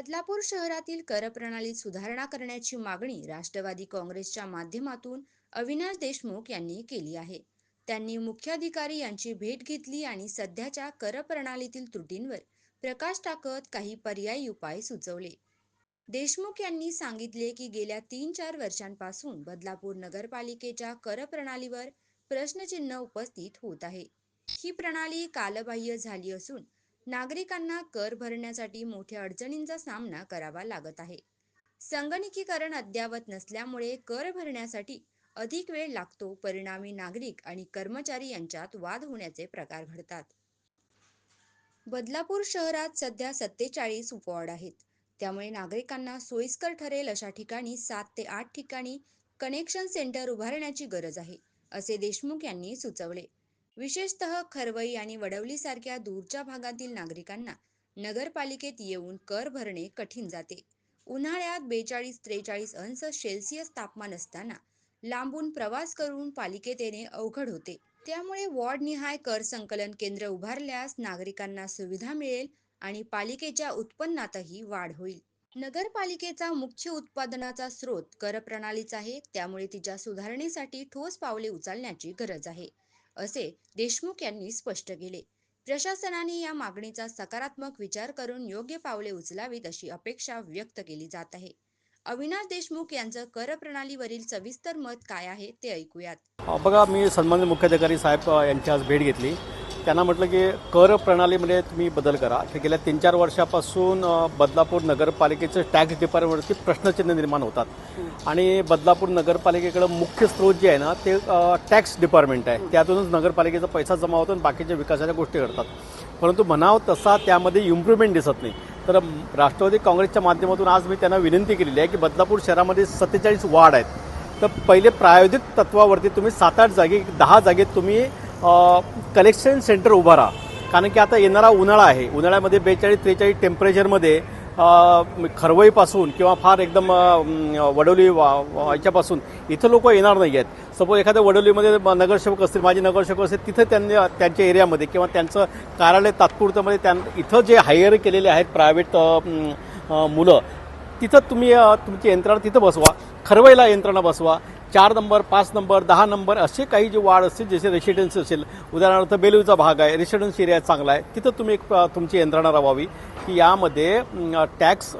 बदलापूर शहरातील करप्रणालीत सुधारणा करण्याची मागणी राष्ट्रवादी काँग्रेसच्या माध्यमातून अविनाश देशमुख यांनी केली आहे. त्यांनी मुख्याधिकारी यांची भेट घेतली आणि सध्याच्या करप्रणालीतील त्रुटींवर प्रकाश टाकत काही पर्यायी उपाय सुचवले. देशमुख यांनी सांगितले की गेल्या तीन चार वर्षांपासून बदलापूर नगरपालिकेच्या करप्रणालीवर प्रश्नचिन्ह उपस्थित होत आहे. ही प्रणाली कालबाह्य झाली असून नागरिकांना कर भरण्यासाठी मोठ्या अडचणींचा सामना करावा लागत आहे. संगणकीकरण अद्ययावत नसल्यामुळे कर भरण्यासाठी अधिक वेळ लागतो परिणामी नागरिक आणि कर्मचारी यांच्यात वाद होण्याचे प्रकार घडतात. बदलापूर शहरात सध्या सत्तेचाळीस उपवॉर्ड आहेत. त्यामुळे नागरिकांना सोयीस्कर ठरेल अशा ठिकाणी सात ते आठ ठिकाणी कनेक्शन सेंटर उभारण्याची गरज आहे असे देशमुख यांनी सुचवले. विशेषतः खरवई आणि वडवलीसारख्या दूरच्या भागातील नागरिकांना नगरपालिकेत येऊन कर भरणे कठीण जाते. उन्हाळ्यात बेचाळीस त्रेचाळीस अंश सेल्सिअस तापमान असताना लांबून प्रवास करून पालिकेत येणे अवघड होते. त्यामुळे वॉर्डनिहाय कर संकलन केंद्र उभारल्यास नागरिकांना सुविधा मिळेल आणि पालिकेच्या उत्पन्नातही वाढ होईल. नगरपालिकेचा मुख्य उत्पादनाचा स्रोत करप्रणालीच आहे. त्यामुळे तिच्या सुधारणेसाठी ठोस पावले उचलण्याची गरज आहे. असे देशमुख यांनी स्पष्ट केले. प्रशासनाने या मागणीचा सकारात्मक विचार करून योग्य पावले उचलावीत अशी अपेक्षा व्यक्त केली जात आहे. अविनाश देशमुख यांचं कर प्रणालीवरील सविस्तर मत काय आहे ते ऐकूयात. बघा मी सन्मान्य मुख्याधिकारी साहेब यांची आज भेट घेतली. त्यांना म्हटलं की कर प्रणालीमध्ये तुम्ही बदल करा. की गेल्या तीन चार वर्षापासून बदलापूर नगरपालिकेचं टॅक्स डिपार्टमेंटवरती प्रश्नचिन्ह निर्माण होतात. आणि बदलापूर नगरपालिकेकडं मुख्य स्रोत जे आहे ना ते टॅक्स डिपार्टमेंट आहे. त्यातूनच नगरपालिकेचा पैसा जमा होतो आणि बाकीच्या विकासाच्या गोष्टी घडतात. परंतु म्हणावं तसा त्यामध्ये इम्प्रूव्हमेंट दिसत नाही. तर राष्ट्रवादी काँग्रेसच्या माध्यमातून आज मी त्यांना विनंती केलेली आहे की बदलापूर शहरामध्ये सत्तेचाळीस वार्ड आहेत. तर पहिले प्रायोजित तत्वावरती तुम्ही सात आठ जागी दहा जागेत तुम्ही कलेक्शन सेंटर उभारा कारण की आता येणारा उन्हाळा आहे. उन्हाळ्यामध्ये बेचाळीस त्रेचाळीस टेम्परेचरमध्ये खरवईपासून किंवा फार एकदम वडोली वा- याच्यापासून इथं लोक येणार नाही आहेत. सपोज एखाद्या वडोलीमध्ये नगरसेवक असतील माझे नगरसेवक असतील तिथं त्यांनी त्यांच्या एरियामध्ये किंवा त्यांचं कार्यालय तात्पुरतमध्ये म्हणजे त्यां इथं जे हायर केलेले आहेत प्रायव्हेट मुलं तिथं तुम्ही तुमची यंत्रणा तिथं बसवा. खरवईला यंत्रणा बसवा. चार नंबर पाच नंबर दहा नंबर असे काही जे वार्ड असतील जसे रेसिडेन्स असेल उदाहरणार्थ बेलूचा भाग आहे रेसिडेन्स एरिया चांगला आहे तिथं तुम्ही एक तुमची यंत्रणा राबवावी की यामध्ये टॅक्स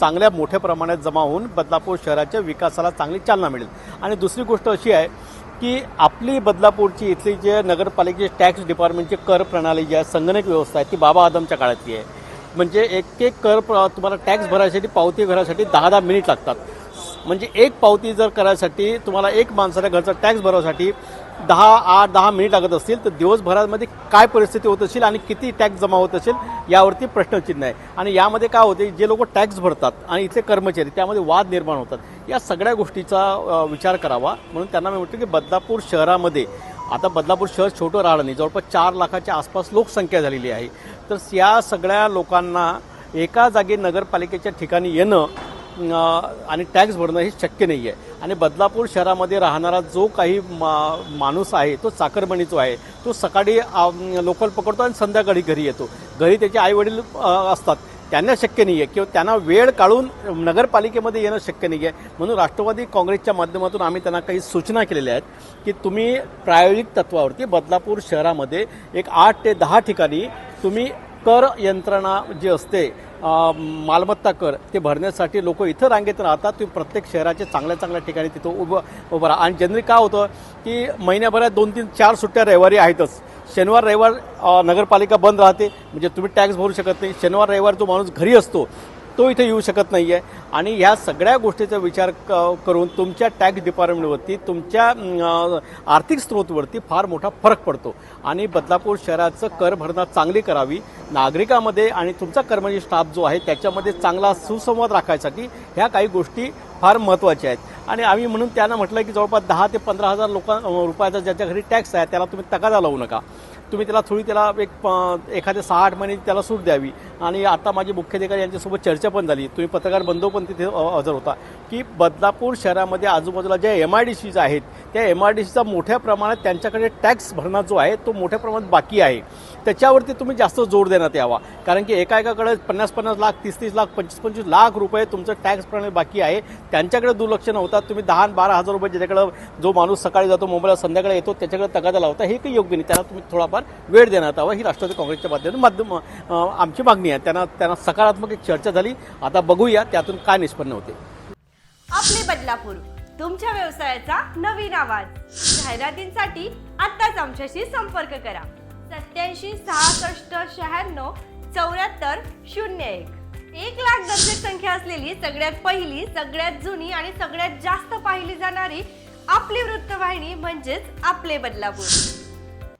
चांगल्या मोठ्या प्रमाणात जमा होऊन बदलापूर शहराच्या विकासाला चांगली चालना मिळेल. आणि दुसरी गोष्ट अशी आहे की आपली बदलापूरची इथली जे नगरपालिकेचे टॅक्स डिपार्टमेंटची कर प्रणाली जी आहे संगणक व्यवस्था आहे ती बाबा आदमच्या काळातली आहे. म्हणजे एक एक कर तुम्हाला टॅक्स भरायसाठी पावती भरायसाठी दहा दहा मिनिट लागतात. म्हणजे एक पावती जर करायसाठी तुम्हाला एक माणसाच्या घरचा टॅक्स भरायसाठी दहा आठ दहा मिनिट लागत असतील तर दिवसभरामध्ये काय परिस्थिती होत असेल आणि किती टॅक्स जमा होत असेल यावरती प्रश्नचिन्ह आहे. आणि यामध्ये काय होते जे लोक टॅक्स भरतात आणि इथले कर्मचारी त्यामध्ये वाद निर्माण होतात. या सगळ्या गोष्टीचा विचार करावा. म्हणून त्यांना मी म्हटलं की बदलापूर शहरामध्ये आता बदलापूर शहर छोटं राहिलं नाही जवळपास चार लाखाच्या आसपास लोकसंख्या झालेली आहे. तर या सगळ्या लोकांना एका जागी नगरपालिकेच्या ठिकाणी येणं आणि टॅक्स भरणं हे शक्य नाही आहे आणि बदलापूर शहरामध्ये राहणारा जो काही मा माणूस आहे तो चाकरमणीचो आहे. तो सकाळी लोकल पकडतो आणि संध्याकाळी घरी येतो. घरी त्याचे आई वडील असतात. त्यांना शक्य नाही आहे किंवा त्यांना वेळ काढून नगरपालिकेमध्ये येणं शक्य नाही आहे म्हणून राष्ट्रवादी काँग्रेसच्या माध्यमातून आम्ही त्यांना काही सूचना केलेल्या आहेत की तुम्ही प्रायोगिक तत्वावरती बदलापूर शहरामध्ये एक आठ ते दहा ठिकाणी तुम्ही कर यंत्रणा जी असते मालमत्ता कर ते भरण्यासाठी लोक इथं रांगेत राहतात. ते प्रत्येक शहराचे चांगल्या चांगल्या ठिकाणी तिथं उभं उभं राहा. आणि जनरली काय होतं की महिन्याभरात दोन तीन चार सुट्ट्या रविवारी आहेतच. शनिवार रविवार नगरपालिका बंद राहते. म्हणजे तुम्ही टॅक्स भरू शकत नाही. शनिवार रविवार जो माणूस घरी असतो तो इथे येऊ शकत नाही आहे आणि ह्या सगळ्या गोष्टीचा विचार क- करून तुमच्या टॅक्स डिपार्टमेंटवरती तुमच्या आर्थिक स्रोतवरती फार मोठा फरक पडतो. आणि बदलापूर शहराचं कर भरणा चांगली करावी नागरिकामध्ये आणि तुमचा कर्मचारी स्टाफ जो आहे त्याच्यामध्ये चांगला सुसंवाद राखायसाठी ह्या काही गोष्टी फार महत्त्वाच्या आहेत. आणि आम्ही म्हणून त्यांना म्हटलं की जवळपास दहा ते पंधरा हजार लोकां रुपयाचा ज्याच्या घरी टॅक्स आहे त्याला तुम्ही तगादा लावू नका. तुम्ही त्याला थोडी त्याला एक एखाद्या सहा आठ महिने त्याला सूट द्यावी. आणि आता माझी मुख्याधिकारी यांच्यासोबत चर्चा पण झाली. तुम्ही पत्रकार बंधू पण तिथे हजर होता. की बदलापूर शहरामध्ये आजूबाजूला ज्या एम आय डी सीज आहेत त्या एम आय डी सीचा मोठ्या प्रमाणात त्यांच्याकडे टॅक्स भरणा जो आहे तो मोठ्या प्रमाणात बाकी आहे. त्याच्यावरती तुम्ही जास्त जोर देण्यात यावा. कारण की एका एकाकडे पन्नास पन्नास लाख तीस तीस लाख पंचवीस पंचवीस लाख रुपये तुमचं टॅक्स प्रमाणे बाकी आहे. त्यांच्याकडे दुर्लक्ष न होता तुम्ही दहा बारा हजार रुपये ज्याच्याकडे जो माणूस सकाळी जातो मुंबईला संध्याकाळी येतो त्याच्याकडे तगादा लावता हे काही योग्य नाही. त्याला तुम्ही थोडाफार वेळ देण्यात यावा ही राष्ट्रवादी काँग्रेसच्या माध्यमातून माध्यम आमची मागणी आहे. त्यांना त्यांना सकारात्मक एक चर्चा झाली. आता बघूया त्यातून काय निष्पन्न होते. आपले बदलापूर तुमच्या व्यवसायाचा नवीन आवाज. जाहिरातींसाठी आताच आमच्याशी संपर्क करा. सत्याऐंशी सहासष्ट शहाण्णव चौऱ्याहत्तर शून्य एक. एक लाख दर्शक संख्या असलेली सगळ्यात पहिली सगळ्यात जुनी आणि सगळ्यात जास्त पाहिली जाणारी आपली वृत्तवाहिनी म्हणजेच आपले बदलापूर.